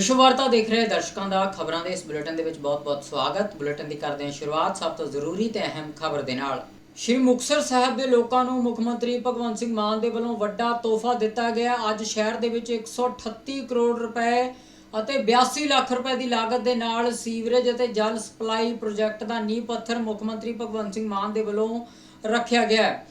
ਵਿਸ਼ਵ ਵਾਰਤਾ ਦੇਖ ਰਹੇ ਦਰਸ਼ਕਾਂ ਦਾ ਖਬਰਾਂ ਦੇ ਇਸ ਬੁਲੇਟਿਨ ਦੇ ਵਿੱਚ ਬਹੁਤ-ਬਹੁਤ ਸਵਾਗਤ। ਬੁਲੇਟਿਨ ਦੀ ਕਰਦੇ ਹਾਂ ਸ਼ੁਰੂਆਤ ਸਭ ਤੋਂ ਜ਼ਰੂਰੀ ਤੇ ਅਹਿਮ ਖਬਰ ਦੇ ਨਾਲ। ਸ਼੍ਰੀ ਮੁਕਤਸਰ ਸਾਹਿਬ ਦੇ ਲੋਕਾਂ ਨੂੰ ਮੁੱਖ ਮੰਤਰੀ ਭਗਵੰਤ ਸਿੰਘ ਮਾਨ ਦੇ ਵੱਲੋਂ ਵੱਡਾ ਤੋਹਫਾ ਦਿੱਤਾ ਗਿਆ। ਅੱਜ ਸ਼ਹਿਰ ਦੇ ਵਿੱਚ 138 ਕਰੋੜ ਰੁਪਏ ਅਤੇ 82 ਲੱਖ ਰੁਪਏ ਦੀ ਲਾਗਤ ਦੇ ਨਾਲ ਸੀਵਰੇਜ ਅਤੇ ਜਲ ਸਪਲਾਈ ਪ੍ਰੋਜੈਕਟ ਦਾ ਨੀਂਹ ਪੱਥਰ ਮੁੱਖ ਮੰਤਰੀ ਭਗਵੰਤ ਸਿੰਘ ਮਾਨ ਦੇ ਵੱਲੋਂ ਰੱਖਿਆ ਗਿਆ। ਹੈ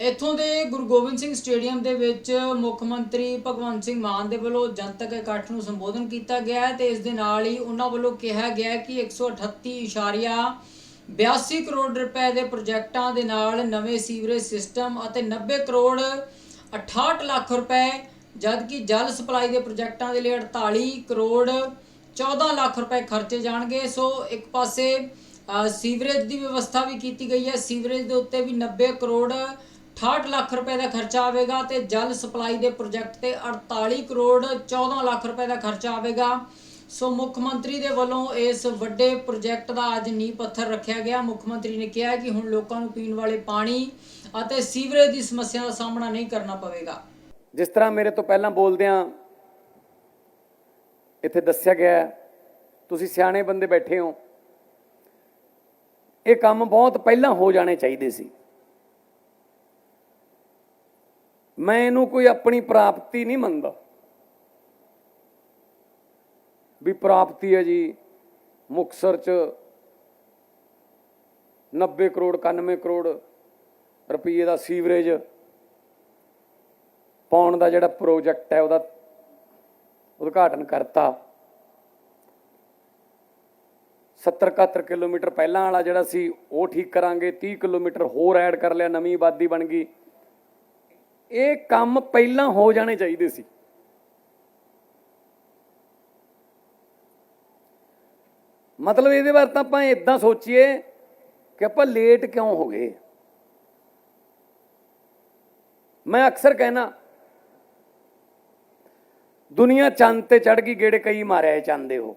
ਇੱਥੋਂ ਦੇ ਗੁਰੂ ਗੋਬਿੰਦ ਸਿੰਘ ਸਟੇਡੀਅਮ ਦੇ ਵਿੱਚ ਮੁੱਖ ਮੰਤਰੀ ਭਗਵੰਤ ਸਿੰਘ ਮਾਨ ਦੇ ਵੱਲੋਂ ਜਨਤਕ ਇਕੱਠ ਨੂੰ ਸੰਬੋਧਨ ਕੀਤਾ ਗਿਆ ਹੈ ਤੇ ਇਸ ਦੇ ਨਾਲ ਹੀ ਉਹਨਾਂ ਵੱਲੋਂ ਕਿਹਾ ਗਿਆ ਹੈ ਕਿ 138.82 ਕਰੋੜ ਰੁਪਏ ਦੇ ਪ੍ਰੋਜੈਕਟਾਂ ਦੇ ਨਾਲ ਨਵੇਂ ਸੀਵਰੇਜ ਸਿਸਟਮ ਅਤੇ 90 ਕਰੋੜ 68 ਲੱਖ ਰੁਪਏ, ਜਦਕਿ ਜਲ ਸਪਲਾਈ ਦੇ ਪ੍ਰੋਜੈਕਟਾਂ ਦੇ ਲਈ 48 ਕਰੋੜ 14 ਲੱਖ ਰੁਪਏ ਖਰਚੇ ਜਾਣਗੇ। ਸੋ ਇੱਕ ਪਾਸੇ ਸੀਵਰੇਜ ਦੀ ਵਿਵਸਥਾ ਵੀ ਕੀਤੀ ਗਈ ਹੈ। ਸੀਵਰੇਜ ਦੇ ਉੱਤੇ ਵੀ 90 ਕਰੋੜ 68 ਲੱਖ ਰੁਪਏ ਦਾ ਖਰਚਾ ਆਵੇਗਾ ਤੇ ਜਲ ਸਪਲਾਈ ਦੇ ਪ੍ਰੋਜੈਕਟ ਤੇ 48 ਕਰੋੜ 14 ਲੱਖ ਰੁਪਏ ਦਾ ਖਰਚਾ ਆਵੇਗਾ। ਸੋ ਮੁੱਖ ਮੰਤਰੀ ਦੇ ਵੱਲੋਂ ਇਸ ਵੱਡੇ ਪ੍ਰੋਜੈਕਟ ਦਾ ਅੱਜ ਨੀਂਹ ਪੱਥਰ ਰੱਖਿਆ ਗਿਆ। ਮੁੱਖ ਮੰਤਰੀ ਨੇ ਕਿਹਾ ਕਿ ਹੁਣ ਲੋਕਾਂ ਨੂੰ ਪੀਣ ਵਾਲੇ ਪਾਣੀ ਅਤੇ ਸੀਵਰੇਜ ਦੀ ਸਮੱਸਿਆ ਦਾ ਸਾਹਮਣਾ ਨਹੀਂ ਕਰਨਾ ਪਵੇਗਾ। ਜਿਸ ਤਰ੍ਹਾਂ ਮੇਰੇ ਤੋਂ ਪਹਿਲਾਂ ਬੋਲਦਿਆਂ ਇੱਥੇ ਦੱਸਿਆ ਗਿਆ ਤੁਸੀਂ ਸਿਆਣੇ ਬੰਦੇ ਬੈਠੇ ਹੋ। ਇਹ ਕੰਮ ਬਹੁਤ ਪਹਿਲਾਂ ਹੋ ਜਾਣੇ ਚਾਹੀਦੇ ਸੀ। ਮੈਂ ਇਹਨੂੰ ਕੋਈ ਆਪਣੀ ਪ੍ਰਾਪਤੀ ਨਹੀਂ ਮੰਨਦਾ। ਵੀ ਪ੍ਰਾਪਤੀ ਹੈ ਜੀ, ਮੁਕਸਰ ਚ 90 ਕਰੋੜ 91 ਕਰੋੜ ਰੁਪਏ ਦਾ ਸੀਵਰੇਜ ਪਾਉਣ ਦਾ ਜਿਹੜਾ ਪ੍ਰੋਜੈਕਟ ਹੈ, ਉਹਦਾ ਉਦਘਾਟਨ ਕਰਤਾ। 70 71 ਕਿਲੋਮੀਟਰ ਪਹਿਲਾਂ ਵਾਲਾ ਜਿਹੜਾ ਸੀ, ਉਹ ਠੀਕ ਕਰਾਂਗੇ 30 ਕਿਲੋਮੀਟਰ ਹੋਰ ਐਡ ਕਰ ਲਿਆ, ਨਵੀਂ ਆਬਾਦੀ ਬਣ ਗਈ। ਇਹ ਕੰਮ ਪਹਿਲਾਂ ਹੋ ਜਾਣੇ ਚਾਹੀਦੇ ਸੀ। ਮਤਲਬ ਇਹਦੇ ਬਾਰੇ ਤਾਂ ਆਪਾਂ ਇਦਾਂ ਸੋਚੀਏ ਕਿ ਆਪਾਂ ਲੇਟ ਕਿਉਂ ਹੋ ਗਏ। ਮੈਂ ਅਕਸਰ ਕਹਿਣਾ ਦੁਨੀਆ ਚੰਦ ਤੇ ਚੜ ਗਈ, ਗੇੜੇ ਕਈ ਮਾਰਿਆ ਏ ਚੰਦ ਦੇ ਉਹ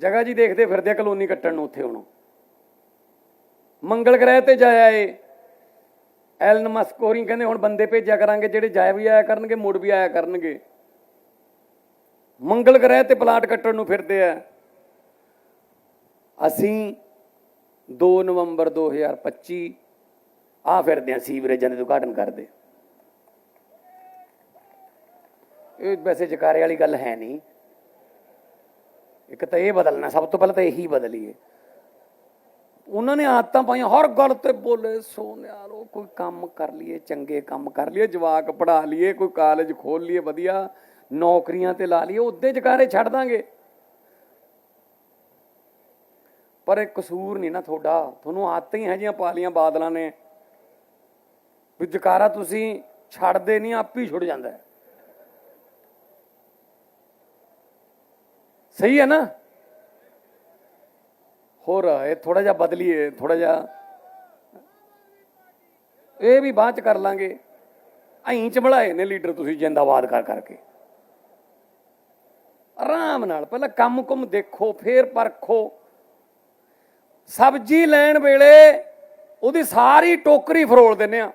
ਜਗ੍ਹਾ ਜੀ ਦੇਖਦੇ ਫਿਰਦੇ ਆ, ਕਲੋਨੀ ਕੱਟਣ ਨੂੰ ਉੱਥੇ ਉਹਨੂੰ ਮੰਗਲ ਗ੍ਰਹਿ ਤੇ ਜਾਇਆ ਏ। ਐਲਨ ਮਸਕ ਹੋਰੀ ਕਹਿੰਦੇ ਹੁਣ ਬੰਦੇ ਭੇਜਿਆ ਕਰਾਂਗੇ, ਜਿਹੜੇ ਜਾਇਆ ਵੀ ਆਇਆ ਕਰਨਗੇ, ਮੁੜ ਵੀ ਆਇਆ ਕਰਨਗੇ। ਮੰਗਲ ਗ੍ਰਹਿ ਤੇ ਪਲਾਟ ਕੱਟਣ ਨੂੰ ਫਿਰਦੇ ਆ। ਅਸੀਂ 2 ਨਵੰਬਰ 2025 ਆ ਫਿਰਦੇ ਆ ਸੀਵਰੇਜਾਂ ਦੇ ਉਦਘਾਟਨ ਕਰਦੇ। ਇਹ ਵੈਸੇ ਜਕਾਰੇ ਵਾਲੀ ਗੱਲ ਹੈ ਨਹੀਂ। ਇੱਕ ਤਾਂ ਇਹ ਬਦਲਣਾ, ਸਭ ਤੋਂ ਪਹਿਲਾਂ ਤਾਂ ਇਹੀ ਬਦਲੀਏ। ਉਹਨਾਂ ਨੇ ਆਦਤਾਂ ਪਾਈਆਂ, ਹਰ ਗੱਲ ਤੇ ਬੋਲੇ ਸੋਨਿਆਰੋ ਕੋਈ ਕੰਮ ਕਰ ਲਈਏ, ਚੰਗੇ ਕੰਮ ਕਰ ਲਈਏ, ਜਵਾਕ ਪੜਾ ਲਈਏ, ਕੋਈ ਕਾਲਜ ਖੋਲ ਲਈਏ, ਵਧੀਆ ਨੌਕਰੀਆਂ ਤੇ ਲਾ ਲਈਏ ਉਦੇ ਜਕਾਰੇ ਛੱਡ ਦਾਂਗੇ। ਪਰ ਇਹ ਕਸੂਰ ਨਹੀਂ ਨਾ ਤੁਹਾਡਾ, ਤੁਹਾਨੂੰ ਆਦਤਾਂ ਹੀ ਹੈ ਜੀਆਂ ਪਾ ਲੀਆਂ ਬਾਦਲਾਂ ਨੇ, ਵੀ ਜਕਾਰਾ ਤੁਸੀਂ ਛੱਡਦੇ ਨਹੀਂ, ਆਪ ਹੀ ਛੁੱਟ ਜਾਂਦਾ ਸਹੀ ਹੈ ਨਾ? ਹੋਰ ਇਹ ਥੋੜਾ ਜਿਹਾ ਬਦਲੀਏ ਥੋੜਾ ਜਿਹਾ। ਇਹ ਵੀ ਬਾਅਦ ਚ ਕਰ ਲਾਂਗੇ। ਅਹੀਂ ਚ ਬਣਾਏ ਨੇ ਲੀਡਰ ਤੁਸੀਂ ਜਿੰਦਾਬਾਦ ਕਰ ਕਰਕੇ। ਆਰਾਮ ਨਾਲ, ਪਹਿਲਾਂ ਕੰਮ ਕੁਮ ਦੇਖੋ, ਫੇਰ ਪਰਖੋ। ਸਬਜ਼ੀ ਲੈਣ ਵੇਲੇ ਉਹਦੀ ਸਾਰੀ ਟੋਕਰੀ ਫਰੋਲ ਦਿੰਨੇ ਆ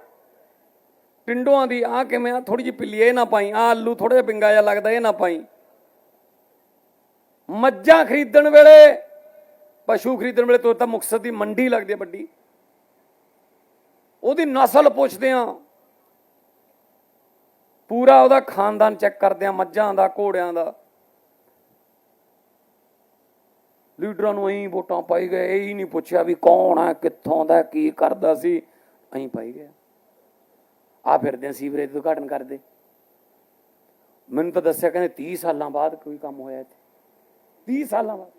ਟਿੰਡੋਆਂ ਦੀ ਆ ਕਿਵੇਂ ਆ ਥੋੜੀ ਜਿਹੀ ਪਿੱਲੀ, ਇਹ ਨਾ ਪਾਈ ਆ ਆਲੂ ਥੋੜਾ ਜਿਹਾ ਪਿੰਗਾ ਜਿਹਾ ਲੱਗਦਾ, ਇਹ ਨਾ ਪਾਈ। ਮੱਝਾਂ ਖਰੀਦਣ ਵੇਲੇ ਪਸ਼ੂ ਖਰੀਦਣ ਵੇਲੇ ਤੋਂ ਤਾਂ ਮੁਕਸਰ ਦੀ ਮੰਡੀ ਲੱਗਦੀ ਹੈ ਵੱਡੀ। ਉਹਦੀ ਨਸਲ ਪੁੱਛਦੇ ਆ। ਪੂਰਾ ਉਹਦਾ ਖਾਨਦਾਨ ਚੈੱਕ ਕਰਦੇ ਆ, ਮੱਝਾਂ ਦਾ, ਘੋੜਿਆਂ ਦਾ। ਲੀਡਰਾਂ ਨੂੰ ਐਂ ਵੋਟਾਂ ਪਾਈ ਗਏ, ਇਹ ਹੀ ਨਹੀਂ ਪੁੱਛਿਆ ਵੀ ਕੌਣ ਹੈ ਕਿੱਥੋਂ ਦਾ, ਕੀ ਕਰਦਾ ਸੀ। ਐਂ ਪਾਈ ਗਏ। ਆ ਫਿਰਦੇ ਆ ਸੀਵਰੇਜ ਦਾ ਉਦਘਾਟਨ ਕਰਦੇ। ਮੈਨੂੰ ਤਾਂ ਦੱਸਿਆ ਕਹਿੰਦੇ 30 ਸਾਲਾਂ ਬਾਅਦ ਕੋਈ ਕੰਮ ਹੋਇਆ ਇੱਥੇ। 30 ਸਾਲਾਂ ਬਾਅਦ।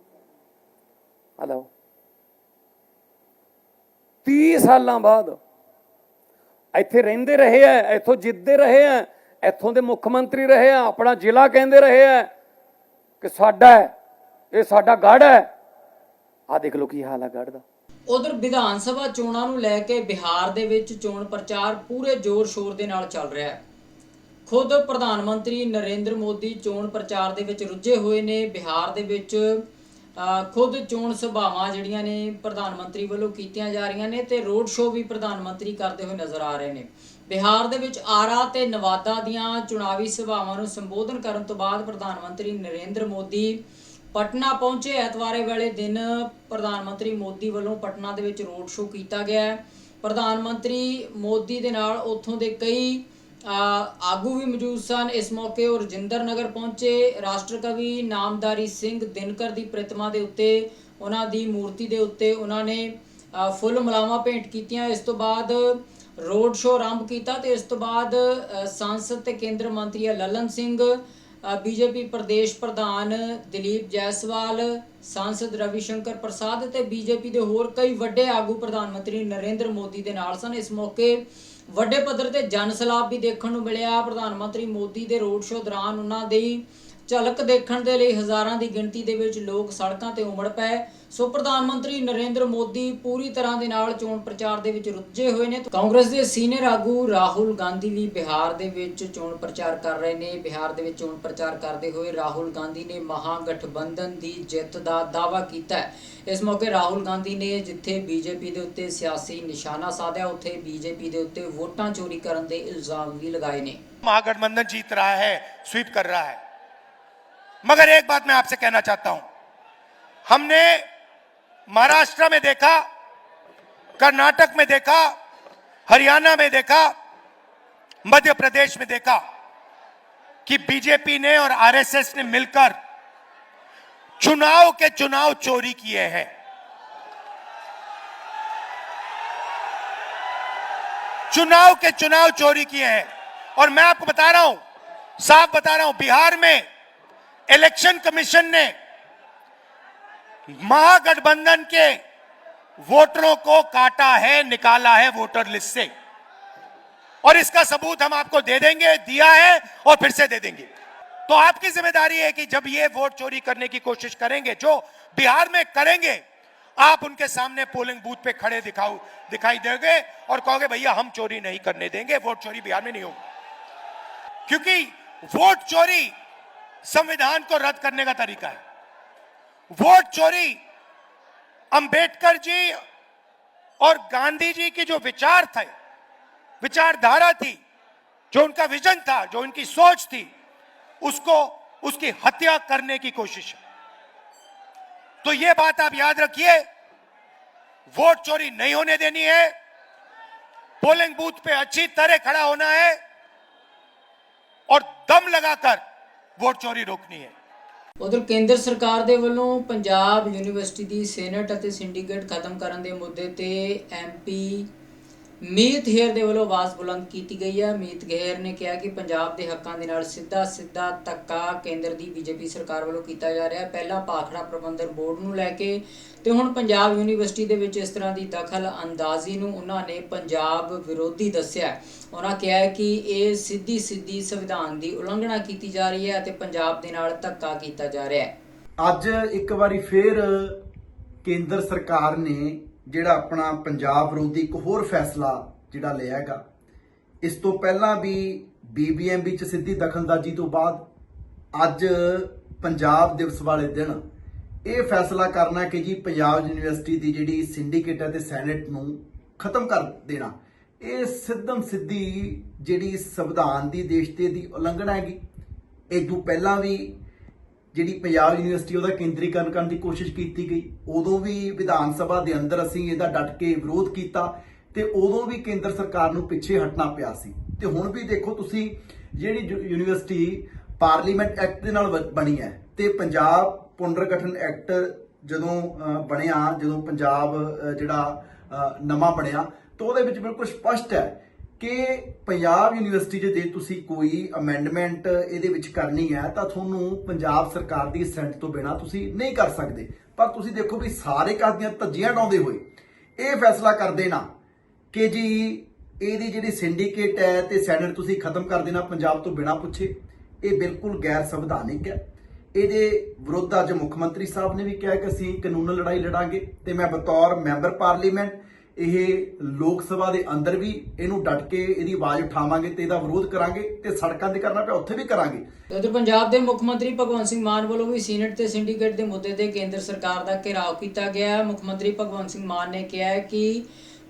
ਹਲੋ 30 ਸਾਲਾਂ ਬਾਅਦ ਇੱਥੇ ਰਹਿੰਦੇ ਰਹੇ ਆ, ਇੱਥੋਂ ਜਿੱਤਦੇ ਰਹੇ ਆ, ਇੱਥੋਂ ਦੇ ਮੁੱਖ ਮੰਤਰੀ ਰਹੇ ਆ, ਆਪਣਾ ਜ਼ਿਲ੍ਹਾ ਕਹਿੰਦੇ ਰਹੇ ਆ ਕਿ ਸਾਡਾ ਇਹ ਸਾਡਾ ਗੜ ਹੈ। ਆ ਦੇਖ ਲਓ ਕੀ ਹਾਲ ਹੈ ਗੜ ਦਾ। ਉਧਰ ਵਿਧਾਨ ਸਭਾ ਚੋਣਾਂ ਨੂੰ ਲੈ ਕੇ ਬਿਹਾਰ ਦੇ ਵਿੱਚ ਚੋਣ ਪ੍ਰਚਾਰ ਪੂਰੇ ਜ਼ੋਰ-ਸ਼ੋਰ ਦੇ ਨਾਲ ਚੱਲ ਰਿਹਾ ਹੈ। ਖੁਦ ਪ੍ਰਧਾਨ ਮੰਤਰੀ ਨਰਿੰਦਰ ਮੋਦੀ ਚੋਣ ਪ੍ਰਚਾਰ ਦੇ ਵਿੱਚ ਰੁੱਝੇ ਹੋਏ ਨੇ। ਬਿਹਾਰ ਦੇ ਵਿੱਚ ਖੁਦ ਚੋਣ ਸਭਾਵਾਂ ਜਿਹੜੀਆਂ ਨੇ ਪ੍ਰਧਾਨ ਮੰਤਰੀ ਵੱਲੋਂ ਕੀਤੀਆਂ ਜਾ ਰਹੀਆਂ ਨੇ ਤੇ ਰੋਡ ਸ਼ੋਅ ਵੀ ਪ੍ਰਧਾਨ ਮੰਤਰੀ ਕਰਦੇ ਹੋਏ ਨਜ਼ਰ ਆ ਰਹੇ ਨੇ। ਬਿਹਾਰ ਦੇ ਵਿੱਚ ਆਰਾ ਤੇ ਨਵਾਦਾ ਦੀਆਂ ਚੁਣਾਵੀ ਸਭਾਵਾਂ ਨੂੰ ਸੰਬੋਧਨ ਕਰਨ ਤੋਂ ਬਾਅਦ ਪ੍ਰਧਾਨ ਮੰਤਰੀ ਨਰਿੰਦਰ ਮੋਦੀ ਪਟਨਾ ਪਹੁੰਚੇ। ਐਤਵਾਰੇ ਵਾਲੇ ਦਿਨ ਪ੍ਰਧਾਨ ਮੰਤਰੀ ਮੋਦੀ ਵੱਲੋਂ ਪਟਨਾ ਦੇ ਵਿੱਚ ਰੋਡ ਸ਼ੋਅ ਕੀਤਾ ਗਿਆ। ਹੈ ਪ੍ਰਧਾਨ ਮੰਤਰੀ ਮੋਦੀ ਦੇ ਨਾਲ ਉੱਥੋਂ ਦੇ ਕਈ ਆਗੂ ਵੀ ਮੌਜੂਦ ਸਨ। ਇਸ ਮੌਕੇ ਉਹ ਰਜਿੰਦਰ ਨਗਰ ਪਹੁੰਚੇ। ਰਾਸ਼ਟਰ ਕਵੀ ਨਾਮਦਾਰੀ ਸਿੰਘ ਦਿਨਕਰ ਦੀ ਪ੍ਰਤਿਮਾ ਦੇ ਉੱਤੇ, ਉਹਨਾਂ ਦੀ ਮੂਰਤੀ ਦੇ ਉੱਤੇ ਉਹਨਾਂ ਨੇ ਫੁੱਲ ਮਲਾਵਾਂ ਭੇਂਟ ਕੀਤੀਆਂ। ਇਸ ਤੋਂ ਬਾਅਦ ਰੋਡ ਸ਼ੋਅ ਆਰੰਭ ਕੀਤਾ ਤੇ ਇਸ ਤੋਂ ਬਾਅਦ ਸੰਸਦ ਤੇ ਕੇਂਦਰ ਮੰਤਰੀ ਲਲਨ ਸਿੰਘ ਬੀਜੇਪੀ ਪ੍ਰਦੇਸ਼ ਪ੍ਰਧਾਨ ਦਲੀਪ ਜੈਸਵਾਲ, ਸਾਂਸਦ ਰਵੀ ਸ਼ੰਕਰ ਪ੍ਰਸਾਦ ਤੇ ਬੀਜੇਪੀ ਦੇ ਹੋਰ ਕਈ ਵੱਡੇ ਆਗੂ ਪ੍ਰਧਾਨ ਮੰਤਰੀ ਨਰਿੰਦਰ ਮੋਦੀ ਦੇ ਨਾਲ ਸਨ। ਇਸ ਮੌਕੇ ਵੱਡੇ ਪੱਧਰ ਤੇ ਜਨ ਸਲਾਬ ਵੀ ਦੇਖਣ ਨੂੰ ਮਿਲਿਆ। ਪ੍ਰਧਾਨ ਮੰਤਰੀ ਮੋਦੀ ਦੇ ਰੋਡ ਸ਼ੋਅ ਦੌਰਾਨ ਉਹਨਾਂ ਦੀ ਝਲਕ ਦੇਖਣ ਦੇ ਲਈ ਹਜ਼ਾਰਾਂ ਦੀ ਗਿਣਤੀ ਦੇ ਵਿੱਚ ਲੋਕ ਸੜਕਾਂ ਤੇ ਉਮੜ ਪਏ। ਸੋ ਪ੍ਰਧਾਨ ਮੰਤਰੀ ਨਰਿੰਦਰ ਮੋਦੀ ਪੂਰੀ ਤਰ੍ਹਾਂ ਦੇ ਨਾਲ ਚੋਣ ਪ੍ਰਚਾਰ ਦੇ ਵਿੱਚ ਰੁੱਝੇ ਹੋਏ ਨੇ। ਕਾਂਗਰਸ ਦੇ ਸੀਨੀਅਰ ਆਗੂ ਰਾਹੁਲ ਗਾਂਧੀ ਵੀ ਬਿਹਾਰ ਦੇ ਵਿੱਚ ਚੋਣ ਪ੍ਰਚਾਰ ਕਰ ਰਹੇ ਨੇ। ਬਿਹਾਰ ਦੇ ਵਿੱਚ ਚੋਣ ਪ੍ਰਚਾਰ ਕਰਦੇ ਹੋਏ ਰਾਹੁਲ ਗਾਂਧੀ ਨੇ ਮਹਾਗਠਬੰਧਨ ਦੀ ਜਿੱਤ ਦਾ ਦਾਅਵਾ ਕੀਤਾ ਇਸ ਮੌਕੇ ਰਾਹੁਲ ਗਾਂਧੀ ਨੇ ਜਿੱਥੇ ਬੀਜੇਪੀ ਦੇ ਉੱਤੇ ਸਿਆਸੀ ਨਿਸ਼ਾਨਾ ਸਾਧਿਆ, ਉੱਥੇ ਬੀਜੇਪੀ ਦੇ ਉੱਤੇ ਵੋਟਾਂ ਚੋਰੀ ਕਰਨ ਦੇ ਇਲਜ਼ਾਮ ਵੀ ਲਗਾਏ ਨੇ। ਮਹਾਗਠਬੰਧਨ ਜੀਤ ਰਹਾ ਹੈ, ਸਵੀਪ ਕਰ ਰਹਾ ਹੈ। मगर एक बात मैं आपसे कहना चाहता हूँ। हमने महाराष्ट्र में देखा, कर्नाटक में देखा, हरियाणा में देखा, मध्य प्रदेश में देखा कि बीजेपी ने और आरएसएस ने मिलकर चुनाव के चुनाव चोरी किए हैं। चुनाव के चुनाव चोरी किए हैं। और मैं आपको बता रहा हूँ, साफ़ बता रहा हूँ, बिहार में इलेक्शन कमीशन ने महागठबंधन के वोटरों को काटा है, निकाला है वोटर लिस्ट से। और इसका सबूत हम आपको दे देंगे, दिया है और फिर से दे देंगे। तो आपकी ज़िम्मेदारी है कि जब ये वोट चोरी करने की कोशिश करेंगे, जो बिहार में करेंगे, आप उनके सामने पोलिंग बूथ पे खड़े दिखाओ, दिखाई देंगे और कहोगे, भैया, हम चोरी नहीं करने देंगे, वोट चोरी बिहार में नहीं होगी। क्योंकि वोट चोरी संविधान को रद्द करने का तरीका है। वोट चोरी, अंबेडकर जी और गांधी जी की जो विचार थे, विचारधारा थी, जो उनका विजन था, जो उनकी सोच थी, उसको, उसकी हत्या करने की कोशिश है। तो यह बात आप याद रखिए, वोट चोरी नहीं होने देनी है, पोलिंग बूथ पे अच्छी तरह खड़ा होना है, और दम लगाकर ਵੋਟ ਚੋਰੀ ਰੋਕਣੀ ਹੈ। ਉਧਰ ਕੇਂਦਰ ਸਰਕਾਰ ਦੇ ਵੱਲੋਂ ਪੰਜਾਬ ਯੂਨੀਵਰਸਿਟੀ ਦੀ ਸੈਨੇਟ ਅਤੇ ਸਿੰਡੀਕੇਟ ਖਤਮ ਕਰਨ ਦੇ ਮੁੱਦੇ ਤੇ ਐਮਪੀ ਮੀਤ ਹੇਰ ਦੇ ਵੱਲੋਂ ਆਵਾਜ਼ ਬੁਲੰਦ ਕੀਤੀ ਗਈ ਹੈ। ਮੀਤ ਗੇਰ ਨੇ ਕਿਹਾ ਕਿ ਪੰਜਾਬ ਦੇ ਹੱਕਾਂ ਦੇ ਨਾਲ ਸਿੱਧਾ ਸਿੱਧਾ ਧੱਕਾ ਕੇਂਦਰ ਦੀ ਬੀਜੇਪੀ ਸਰਕਾਰ ਵੱਲੋਂ ਕੀਤਾ ਜਾ ਰਿਹਾ ਹੈ। ਪਹਿਲਾਂ ਪਾਖੜਾ ਪ੍ਰਬੰਧਨ ਬੋਰਡ ਨੂੰ ਲੈ ਕੇ ਤੇ ਹੁਣ ਪੰਜਾਬ ਯੂਨੀਵਰਸਿਟੀ ਦੇ ਵਿੱਚ ਇਸ ਤਰ੍ਹਾਂ ਦੀ ਦਖਲ ਅੰਦਾਜ਼ੀ ਨੂੰ ਉਹਨਾਂ ਨੇ ਪੰਜਾਬ ਵਿਰੋਧੀ ਦੱਸਿਆ ਉਹਨਾਂ ਕਿਹਾ ਕਿ ਇਹ ਸਿੱਧੀ ਸਿੱਧੀ ਸੰਵਿਧਾਨ ਦੀ ਉਲੰਘਣਾ ਕੀਤੀ ਜਾ ਰਹੀ ਹੈ ਅਤੇ ਪੰਜਾਬ ਦੇ ਨਾਲ ਧੱਕਾ ਕੀਤਾ ਜਾ ਰਿਹਾ ਹੈ। ਅੱਜ ਇੱਕ ਵਾਰੀ ਫੇਰ ਕੇਂਦਰ ਸਰਕਾਰ ਨੇ ਜਿਹੜਾ ਆਪਣਾ ਪੰਜਾਬ ਵਿਰੋਧੀ ਇੱਕ ਹੋਰ ਫੈਸਲਾ ਜਿਹੜਾ ਲਿਆ ਹੈਗਾ, ਇਸ ਤੋਂ ਪਹਿਲਾਂ ਵੀ ਬੀਬੀਐਮਬੀ ਚ ਸਿੱਧੀ ਦਖਲਅੰਦਾਜ਼ੀ ਤੋਂ ਬਾਅਦ ਅੱਜ ਪੰਜਾਬ ਦਿਵਸ ਵਾਲੇ ਦਿਨ ਇਹ ਫੈਸਲਾ ਕਰਨਾ ਕਿ ਜੀ ਪੰਜਾਬ ਯੂਨੀਵਰਸਿਟੀ ਦੀ ਜਿਹੜੀ ਸਿੰਡੀਕੇਟ ਹੈ ਤੇ ਸੈਨੇਟ ਨੂੰ ਖਤਮ ਕਰ ਦੇਣਾ। ਇਹ ਸਿੱਧਮ ਸਿੱਧੀ ਜਿਹੜੀ ਸੰਵਿਧਾਨ ਦੀ ਦੇਸ਼ ਤੇ ਦੀ ਉਲੰਘਣਾ ਹੈਗੀ। ਇਹ ਤੋਂ ਪਹਿਲਾਂ ਵੀ ਜਿਹੜੀ ਪੰਜਾਬ ਯੂਨੀਵਰਸਿਟੀ, ਉਹਦਾ ਕੇਂਦਰੀਕਰਨ ਕਰਨ ਦੀ ਕੋਸ਼ਿਸ਼ ਕੀਤੀ ਗਈ। ਉਦੋਂ ਵੀ ਵਿਧਾਨ ਸਭਾ ਦੇ ਅੰਦਰ ਅਸੀਂ ਇਹਦਾ ਡਟ ਕੇ ਵਿਰੋਧ ਕੀਤਾ ਤੇ ਉਦੋਂ ਵੀ ਕੇਂਦਰ ਸਰਕਾਰ ਨੂੰ ਪਿੱਛੇ ਹਟਣਾ ਪਿਆ ਸੀ। ਤੇ ਹੁਣ ਵੀ ਦੇਖੋ ਤੁਸੀਂ, ਜਿਹੜੀ ਯੂ- ਯੂਨੀਵਰਸਿਟੀ ਪਾਰਲੀਮੈਂਟ ਐਕਟ ਦੇ ਨਾਲ ਬ- ਬਣੀ ਹੈ ਤੇ ਪੰਜਾਬ ਪੁਨਰਗਠਨ ਐਕਟ ਜਦੋਂ ਬਣਿਆ, ਜਦੋਂ ਪੰਜਾਬ ਜਿਹੜਾ ਨਵਾਂ ਬਣਿਆ, ਤਾਂ ਉਹਦੇ ਵਿੱਚ ਬਿਲਕੁਲ ਸਪਸ਼ਟ ਹੈ ਕਿ ਪੰਜਾਬ ਯੂਨੀਵਰਸਿਟੀ 'ਚ ਜੇ ਤੁਸੀਂ ਕੋਈ ਅਮੈਂਡਮੈਂਟ ਇਹਦੇ ਵਿੱਚ ਕਰਨੀ ਹੈ, ਤਾਂ ਤੁਹਾਨੂੰ ਪੰਜਾਬ ਸਰਕਾਰ ਦੀ ਸੈਂਟ ਤੋਂ ਬਿਨਾ ਤੁਸੀਂ ਨਹੀਂ ਕਰ ਸਕਦੇ। ਪਰ ਤੁਸੀਂ ਦੇਖੋ ਵੀ ਸਾਰੇ ਕਾਸ ਦੀਆਂ ਧੱਜੀਆਂ ਡਾਉਂਦੇ ਹੋਏ ਇਹ ਫੈਸਲਾ ਕਰ ਦੇਣਾ ਕਿ ਜੀ ਇਹਦੀ ਜਿਹੜੀ ਸਿੰਡੀਕੇਟ ਹੈ ਤੇ ਸੈਨੇਟ ਤੁਸੀਂ ਖਤਮ ਕਰ ਦੇਣਾ, ਪੰਜਾਬ ਤੋਂ ਬਿਨਾ ਪੁੱਛੇ, ਇਹ ਬਿਲਕੁਲ ਗੈਰ ਸੰਵਿਧਾਨਿਕ ਹੈ। ਇਹਦੇ ਵਿਰੁੱਧ ਅੱਜ ਮੁੱਖ ਮੰਤਰੀ ਸਾਹਿਬ ਨੇ ਵੀ ਕਿਹਾ ਕਿ ਅਸੀਂ ਕਾਨੂੰਨ ਲੜਾਈ ਲੜਾਂਗੇ ਤੇ ਮੈਂ ਬਤੌਰ ਮੈਂਬਰ ਪਾਰਲੀਮੈਂਟ ਇਹ ਲੋਕ ਸਭਾ ਦੇ ਅੰਦਰ ਵੀ ਇਹਨੂੰ ਡਟ ਕੇ ਇਹਦੀ ਆਵਾਜ਼ ਉਠਾਵਾਂਗੇ ਤੇ ਇਹਦਾ ਵਿਰੋਧ ਕਰਾਂਗੇ ਤੇ ਸੜਕਾਂ ਤੇ ਕਰਨਾ ਪਿਆ, ਉੱਥੇ ਵੀ ਕਰਾਂਗੇ। ਤੇ ਉਧਰ ਪੰਜਾਬ ਦੇ ਮੁੱਖ ਮੰਤਰੀ ਭਗਵੰਤ ਸਿੰਘ ਮਾਨ ਵੱਲੋਂ ਵੀ ਸੀਨੇਟ ਤੇ ਸਿੰਡੀਕੇਟ ਦੇ ਮੁੱਦੇ ਤੇ ਕੇਂਦਰ ਸਰਕਾਰ ਦਾ ਘਿਰਾਓ ਕੀਤਾ ਗਿਆ। ਹੈ ਮੁੱਖ ਮੰਤਰੀ ਭਗਵੰਤ ਸਿੰਘ ਮਾਨ ਨੇ ਕਿਹਾ ਹੈ ਕਿ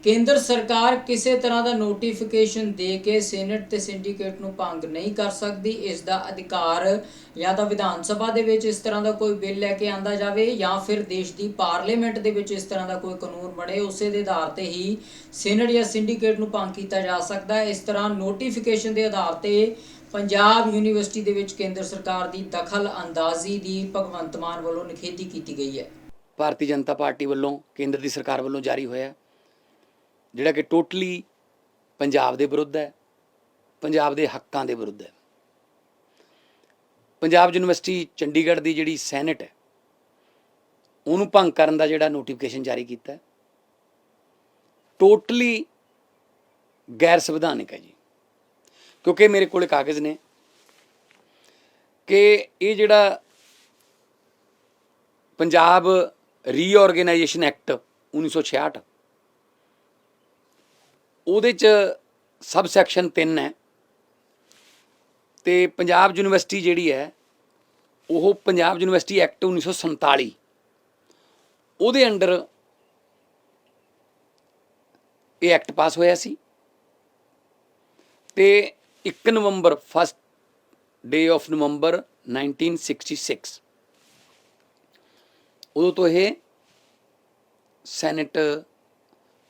ਕੇਂਦਰ ਸਰਕਾਰ ਕਿਸੇ ਤਰ੍ਹਾਂ ਦਾ ਨੋਟੀਫਿਕੇਸ਼ਨ ਦੇ ਕੇ ਸੀਨੇਟ ਤੇ ਸਿੰਡੀਕੇਟ ਨੂੰ ਭੰਗ ਨਹੀਂ ਕਰ ਸਕਦੀ, ਇਸ ਦਾ ਅਧਿਕਾਰ ਜਾਂ ਤਾਂ ਵਿਧਾਨ ਸਭਾ ਦੇ ਵਿੱਚ ਇਸ ਤਰ੍ਹਾਂ ਦਾ ਕੋਈ ਬਿੱਲ ਲੈ ਕੇ ਆਂਦਾ ਜਾਵੇ ਜਾਂ ਫਿਰ ਦੇਸ਼ ਦੀ ਪਾਰਲੀਮੈਂਟ ਦੇ ਵਿੱਚ ਇਸ ਤਰ੍ਹਾਂ ਦਾ ਕੋਈ ਕਾਨੂੰਨ ਬਣੇ, ਉਸੇ ਦੇ ਆਧਾਰ ਤੇ ਹੀ ਸੀਨੇਟ ਜਾਂ ਸਿੰਡੀਕੇਟ ਨੂੰ ਭੰਗ ਕੀਤਾ ਜਾ ਸਕਦਾ ਹੈ। ਇਸ ਤਰ੍ਹਾਂ ਨੋਟੀਫਿਕੇਸ਼ਨ ਦੇ ਆਧਾਰ ਤੇ ਪੰਜਾਬ ਯੂਨੀਵਰਸਿਟੀ ਦੇ ਵਿੱਚ ਕੇਂਦਰ ਸਰਕਾਰ ਦੀ ਦਖਲ ਅੰਦਾਜ਼ੀ ਦੀ ਭਗਵੰਤ ਮਾਨ ਵੱਲੋਂ ਨਿਖੇਧੀ ਕੀਤੀ ਗਈ ਹੈ। ਭਾਰਤੀ ਜਨਤਾ ਪਾਰਟੀ ਵੱਲੋਂ, ਕੇਂਦਰ ਦੀ ਸਰਕਾਰ ਵੱਲੋਂ ਜਾਰੀ ਹੋਇਆ ਜਿਹੜਾ ਕਿ ਟੋਟਲੀ ਪੰਜਾਬ ਦੇ ਵਿਰੁੱਧ ਹੈ, ਪੰਜਾਬ ਦੇ ਹੱਕਾਂ ਦੇ ਵਿਰੁੱਧ ਹੈ। ਪੰਜਾਬ ਯੂਨੀਵਰਸਿਟੀ ਚੰਡੀਗੜ੍ਹ ਦੀ ਜਿਹੜੀ ਸੈਨੇਟ ਹੈ, ਉਹਨੂੰ ਭੰਗ ਕਰਨ ਦਾ ਜਿਹੜਾ ਨੋਟੀਫਿਕੇਸ਼ਨ ਜਾਰੀ ਕੀਤਾ ਹੈ, ਟੋਟਲੀ ਗੈਰ ਸੰਵਿਧਾਨਿਕ ਹੈ ਜੀ। ਕਿਉਂਕਿ ਮੇਰੇ ਕੋਲੇ ਕਾਗਜ਼ ਨੇ ਕਿ ਇਹ ਜਿਹੜਾ ਪੰਜਾਬ ਰੀਆਰਗੇਨਾਈਜੇਸ਼ਨ ਐਕਟ 1966 ਉਹਦੇ ਚ ਸਬ ਸੈਕਸ਼ਨ 3 ਹੈ। ਤੇ ਪੰਜਾਬ ਯੂਨੀਵਰਸਿਟੀ ਜਿਹੜੀ ਹੈ, ਉਹ ਪੰਜਾਬ ਯੂਨੀਵਰਸਿਟੀ ਐਕਟ 1947 ਉਹਦੇ ਅੰਡਰ ਇਹ ਐਕਟ ਪਾਸ ਹੋਇਆ ਸੀ। ਤੇ 1 ਨਵੰਬਰ ਫਸਟ ਡੇ ਆਫ ਨਵੰਬਰ 1966 ਉਦੋਂ ਤੋਂ ਇਹ ਸੈਨੇਟ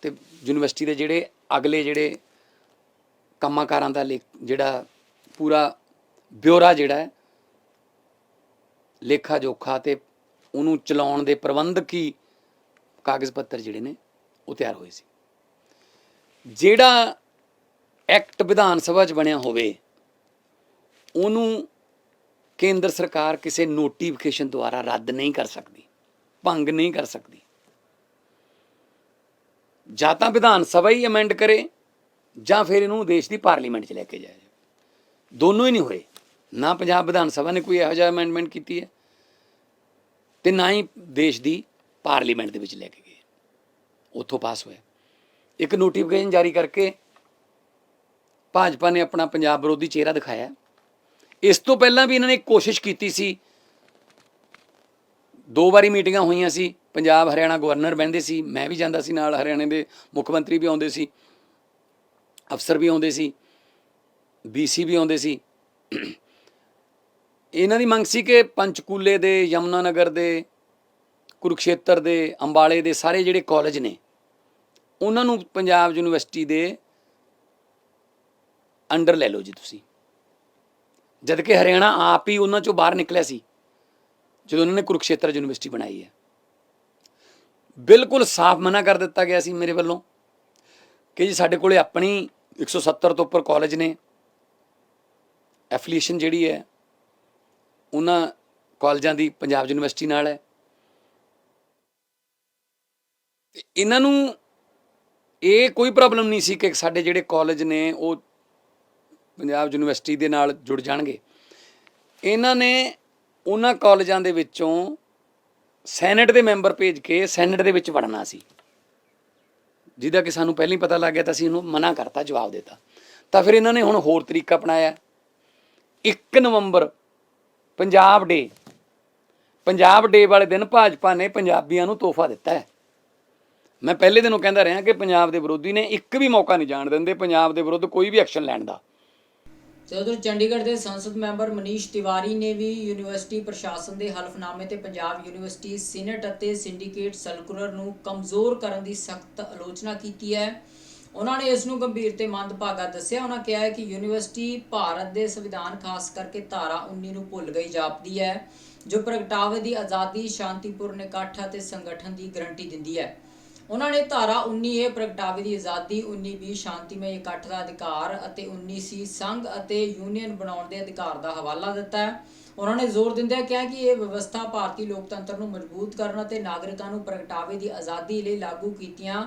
ਤੇ ਯੂਨੀਵਰਸਿਟੀ ਦੇ ਜਿਹੜੇ ਅਗਲੇ ਜਿਹੜੇ ਕੰਮਾਂ-ਕਾਰਾਂ ਦਾ ਲੇਖ, ਜਿਹੜਾ ਪੂਰਾ ਬਿਊਰਾ ਜਿਹੜਾ ਹੈ, ਲੇਖਾ ਜੋਖਾ ਤੇ ਉਹਨੂੰ ਚਲਾਉਣ ਦੇ ਪ੍ਰਬੰਧਕੀ ਕਾਗਜ਼ ਪੱਤਰ ਜਿਹੜੇ ਨੇ, ਉਹ ਤਿਆਰ ਹੋਏ ਸੀ। ਜਿਹੜਾ ਐਕਟ ਵਿਧਾਨ ਸਭਾ 'ਚ ਬਣਿਆ ਹੋਵੇ, ਉਹਨੂੰ ਕੇਂਦਰ ਸਰਕਾਰ ਕਿਸੇ ਨੋਟੀਫਿਕੇਸ਼ਨ ਦੁਆਰਾ ਰੱਦ ਨਹੀਂ ਕਰ ਸਕਦੀ, ਭੰਗ ਨਹੀਂ ਕਰ ਸਕਦੀ। ਜਾਂ ਤਾਂ ਵਿਧਾਨ ਸਭਾ ਹੀ ਅਮੈਂਡ ਕਰੇ ਜਾਂ ਫਿਰ ਇਹਨੂੰ ਦੇਸ਼ ਦੀ ਪਾਰਲੀਮੈਂਟ 'ਚ ਲੈ ਕੇ ਜਾਏ। ਦੋਨੋਂ ਹੀ ਨਹੀਂ ਹੋਏ। ਨਾ ਪੰਜਾਬ ਵਿਧਾਨ ਸਭਾ ਨੇ ਕੋਈ ਇਹੋ ਜਿਹਾ ਅਮੈਂਡਮੈਂਟ ਕੀਤੀ ਹੈ ਤੇ ਨਾ ਹੀ ਦੇਸ਼ ਦੀ ਪਾਰਲੀਮੈਂਟ ਦੇ ਵਿੱਚ ਲੈ ਕੇ ਗਏ। ਉੱਥੋਂ ਪਾਸ ਹੋਇਆ। ਇੱਕ ਨੋਟੀਫਿਕੇਸ਼ਨ ਜਾਰੀ ਕਰਕੇ ਭਾਜਪਾ ਨੇ ਆਪਣਾ ਪੰਜਾਬ ਵਿਰੋਧੀ ਚਿਹਰਾ ਦਿਖਾਇਆ। ਇਸ ਤੋਂ ਪਹਿਲਾਂ ਵੀ ਇਹਨਾਂ ਨੇ ਕੋਸ਼ਿਸ਼ ਕੀਤੀ ਸੀ। ਦੋ ਵਾਰੀ ਮੀਟਿੰਗਾਂ ਹੋਈਆਂ ਸੀ। ਪੰਜਾਬ, ਹਰਿਆਣਾ ਗਵਰਨਰ ਬਹਿੰਦੇ ਸੀ, ਮੈਂ ਵੀ ਜਾਂਦਾ ਸੀ ਨਾਲ, ਹਰਿਆਣੇ ਦੇ ਮੁੱਖ ਮੰਤਰੀ ਵੀ ਆਉਂਦੇ ਸੀ, ਅਫਸਰ ਵੀ ਆਉਂਦੇ ਸੀ ਬੀਸੀ ਵੀ ਆਉਂਦੇ ਸੀ। ਇਹਨਾਂ ਦੀ ਮੰਗ ਸੀ ਕਿ ਪੰਚਕੂਲੇ ਦੇ ਯਮਨਾ ਨਗਰ ਦੇ, ਕੁਰੂਕਸ਼ੇਤਰ ਦੇ, ਅੰਬਾਲੇ ਦੇ ਸਾਰੇ ਜਿਹੜੇ ਕਾਲਜ ਨੇ, ਉਹਨਾਂ ਨੂੰ ਪੰਜਾਬ ਯੂਨੀਵਰਸਿਟੀ ਦੇ ਅੰਡਰ ਲੈ ਲਓ ਜੀ ਤੁਸੀਂ। ਜਦ ਕਿ ਹਰਿਆਣਾ ਆਪ ਹੀ ਉਹਨਾਂ ਚੋਂ ਬਾਹਰ ਨਿਕਲਿਆ ਸੀ, ਜਦੋਂ ਉਹਨਾਂ ਨੇ ਕੁਰੂਕਸ਼ੇਤਰ ਯੂਨੀਵਰਸਿਟੀ ਬਣਾਈ ਹੈ। ਬਿਲਕੁਲ ਸਾਫ਼ ਮਨਾ ਕਰ ਦਿੱਤਾ ਗਿਆ ਸੀ ਮੇਰੇ ਵੱਲੋਂ ਕਿ ਜੀ ਸਾਡੇ ਕੋਲੇ ਆਪਣੀ 170 ਤੋਂ ਉੱਪਰ ਕਾਲਜ ਨੇ। ਐਫੀਲੀਏਸ਼ਨ ਜਿਹੜੀ ਹੈ, ਉਹਨਾਂ ਕਾਲਜਾਂ ਦੀ ਪੰਜਾਬ ਯੂਨੀਵਰਸਿਟੀ ਨਾਲ ਹੈ। ਇਹਨਾਂ ਨੂੰ ਇਹ ਕੋਈ ਪ੍ਰੋਬਲਮ ਨਹੀਂ ਸੀ ਕਿ ਸਾਡੇ ਜਿਹੜੇ ਕਾਲਜ ਨੇ, ਉਹ ਪੰਜਾਬ ਯੂਨੀਵਰਸਿਟੀ ਦੇ ਨਾਲ ਜੁੜ ਜਾਣਗੇ। ਇਹਨਾਂ ਨੇ ਉਹਨਾਂ ਕਾਲਜਾਂ ਦੇ ਵਿੱਚੋਂ ਸੈਨੇਟ ਦੇ ਮੈਂਬਰ ਭੇਜ ਕੇ ਸੈਨੇਟ ਦੇ ਵਿੱਚ ਵੜਨਾ ਸੀ। ਜਿਹਦਾ ਕਿ ਸਾਨੂੰ ਪਹਿਲਾਂ ਹੀ ਪਤਾ ਲੱਗ ਗਿਆ ਤਾਂ ਅਸੀਂ ਇਹਨੂੰ ਮਨਾ ਕਰਤਾ, ਜਵਾਬ ਦਿੱਤਾ। ਤਾਂ ਫਿਰ ਇਹਨਾਂ ਨੇ ਹੁਣ ਹੋਰ ਤਰੀਕਾ ਅਪਣਾਇਆ। 1 ਨਵੰਬਰ, ਪੰਜਾਬ ਡੇ ਪੰਜਾਬ ਡੇ ਵਾਲੇ ਦਿਨ ਭਾਜਪਾ ਨੇ ਪੰਜਾਬੀਆਂ ਨੂੰ ਤੋਹਫਾ ਦਿੱਤਾ ਹੈ। ਮੈਂ ਪਹਿਲੇ ਦਿਨੋਂ ਕਹਿੰਦਾ ਰਿਹਾ ਕਿ ਪੰਜਾਬ ਦੇ ਵਿਰੋਧੀ ਨੇ ਇੱਕ ਵੀ ਮੌਕਾ ਨਹੀਂ ਜਾਣ ਦਿੰਦੇ, ਪੰਜਾਬ ਦੇ ਵਿਰੁੱਧ ਕੋਈ ਵੀ ਐਕਸ਼ਨ ਲੈਣ ਦਾ। ਤੇ ਉਧਰ ਚੰਡੀਗੜ੍ਹ ਦੇ ਸੰਸਦ ਮੈਂਬਰ ਮਨੀਸ਼ ਤਿਵਾਰੀ ਨੇ ਵੀ ਯੂਨੀਵਰਸਿਟੀ ਪ੍ਰਸ਼ਾਸਨ ਦੇ ਹਲਫਨਾਮੇ ਤੇ ਪੰਜਾਬ ਯੂਨੀਵਰਸਿਟੀ ਸੀਨੇਟ ਅਤੇ ਸਿੰਡੀਕੇਟ ਸਰਕੂਲਰ ਨੂੰ ਕਮਜ਼ੋਰ ਕਰਨ ਦੀ ਸਖਤ ਆਲੋਚਨਾ ਕੀਤੀ ਹੈ। ਉਹਨਾਂ ਨੇ ਇਸ ਨੂੰ ਗੰਭੀਰ ਤੇ ਮੰਦਭਾਗਾ ਦੱਸਿਆ। ਉਹਨਾਂ ਕਿਹਾ ਹੈ ਕਿ ਯੂਨੀਵਰਸਿਟੀ ਭਾਰਤ ਦੇ ਸੰਵਿਧਾਨ ਖਾਸ ਕਰਕੇ ਧਾਰਾ 19 ਨੂੰ ਭੁੱਲ ਗਈ ਜਾਪਦੀ ਹੈ, ਜੋ ਪ੍ਰਗਟਾਵੇ ਦੀ ਆਜ਼ਾਦੀ, ਸ਼ਾਂਤੀਪੂਰਨ ਇਕੱਠ ਅਤੇ ਸੰਗਠਨ ਦੀ ਗਰੰਟੀ ਦਿੰਦੀ ਹੈ। ਉਹਨਾਂ ਨੇ ਧਾਰਾ 19 ਏ ਪ੍ਰਗਟਾਵੇ ਦੀ ਆਜ਼ਾਦੀ 19 ਵੀ ਸ਼ਾਂਤੀਮਈ ਇਕੱਠ ਦਾ ਅਧਿਕਾਰ ਅਤੇ 19 ਸੀ ਸੰਘ ਅਤੇ ਯੂਨੀਅਨ ਬਣਾਉਣ ਦੇ ਅਧਿਕਾਰ ਦਾ ਹਵਾਲਾ ਦਿੱਤਾ ਹੈ। ਉਹਨਾਂ ਨੇ ਜ਼ੋਰ ਦਿੰਦਿਆਂ ਕਿਹਾ ਕਿ ਇਹ ਵਿਵਸਥਾ ਭਾਰਤੀ ਲੋਕਤੰਤਰ ਨੂੰ ਮਜ਼ਬੂਤ ਕਰਨ ਅਤੇ ਨਾਗਰਿਕਾਂ ਨੂੰ ਪ੍ਰਗਟਾਵੇ ਦੀ ਆਜ਼ਾਦੀ ਲਈ ਲਾਗੂ ਕੀਤੀਆਂ